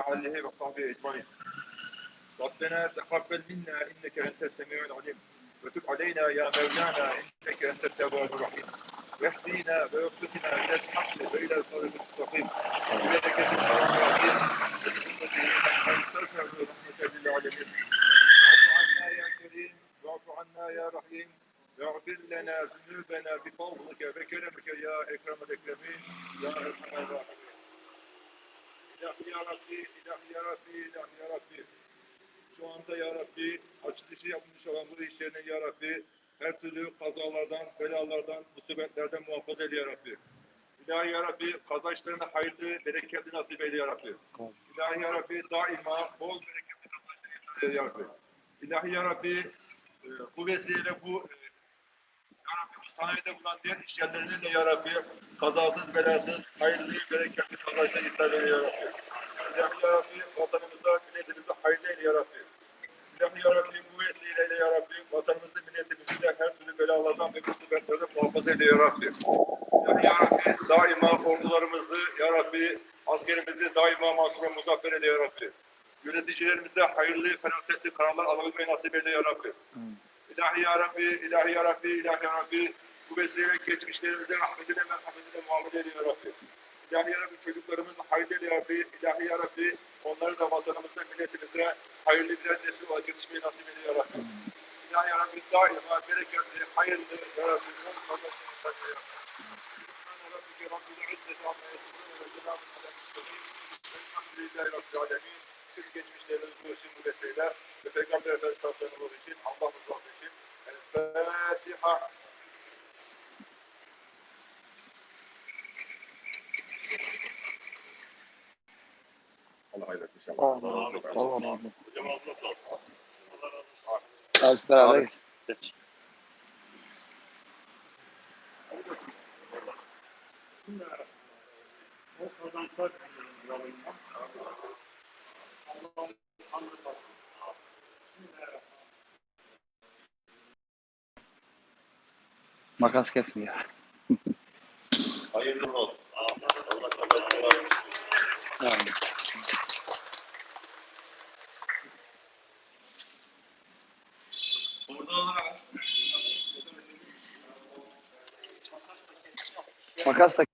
عليه وصحبه أجمعين. ربنا تقبل منا إنك أنت السميع العليم وتب علينا يا مولانا إنك أنت التواب الرحيم. واهدنا ووفقنا إلى الحق وإلى الطريق المستقيم. بذلك الرحيم رحمة للعالمين. واعف عنا يا كريم واعف عنا يا رحيم واغفر لنا ذنوبنا بفضلك وكرمك يا اكرم الاكرمين يا أرحم الراحمين. İlahi ya Rabbi, ilahi ya Rabbi, ilahi ya Rabbi. Şu anda ya Rabbi, açılışı yapmış olan bu işlerini ya Rabbi, her türlü kazalardan, belalardan, musibetlerden muhafaza eyle ya Rabbi. İlahi ya Rabbi, kazançlarına hayırlı, bereketli nasip eyle ya Rabbi. İlahi ya Rabbi, daima bol bereketli kazançlar eyle ya Rabbi. İlahi ya Rabbi, e, bu vesile bu e, Rabbi bu sanayide bulunan diğer iş yerlerinin de Ya Rabbi kazasız belasız hayırlı bereketli kazançlar ihsan eyle Ya Rabbi. İlahi Ya vatanımıza milletimize hayırlı eyle Ya Rabbi. İlahi Ya bu vesileyle Ya Rabbi vatanımızı milletimizi de her türlü belalardan ve musibetlerden muhafaza eyle Ya Rabbi. İlahi Ya daima ordularımızı Ya Rabbi askerimizi daima mansur ve muzaffer eyle Ya Rabbi. Yöneticilerimize hayırlı, ferasetli kararlar alabilmeyi nasip eyle Ya Rabbi. İlahi ya Rabbi, ilahi ya Rabbi, ilahi ya Rabbi. Bu vesile geçmişlerimizde rahmetine, merhametine muamele eyle Rabbi. İlahi ya Rabbi çocuklarımızı hayırlı eyle ya Rabbi. İlahi ya Rabbi onları da vatanımıza, milletimize hayırlı birer nesil olarak yetişmeyi nasip eyle ya Rabbi. İlahi ya Rabbi daima bereketli, hayırlı ya Rabbi. geçmişlerimiz bu için bu vesile ve Peygamber Efendimiz için, Allah rızası Fatiha. Allah hayırlı etsin inşallah. Allah razı olsun. Allah razı olsun. Hocam. Allah razı olsun. Hadi beraber Abi. geç. Geç. O kazançlar Allah'ın hamdü olsun. Bismillahirrahmanirrahim. Makas kesmiyor. Hayırlı olsun. Allah kazançlar versin. Burada Makas da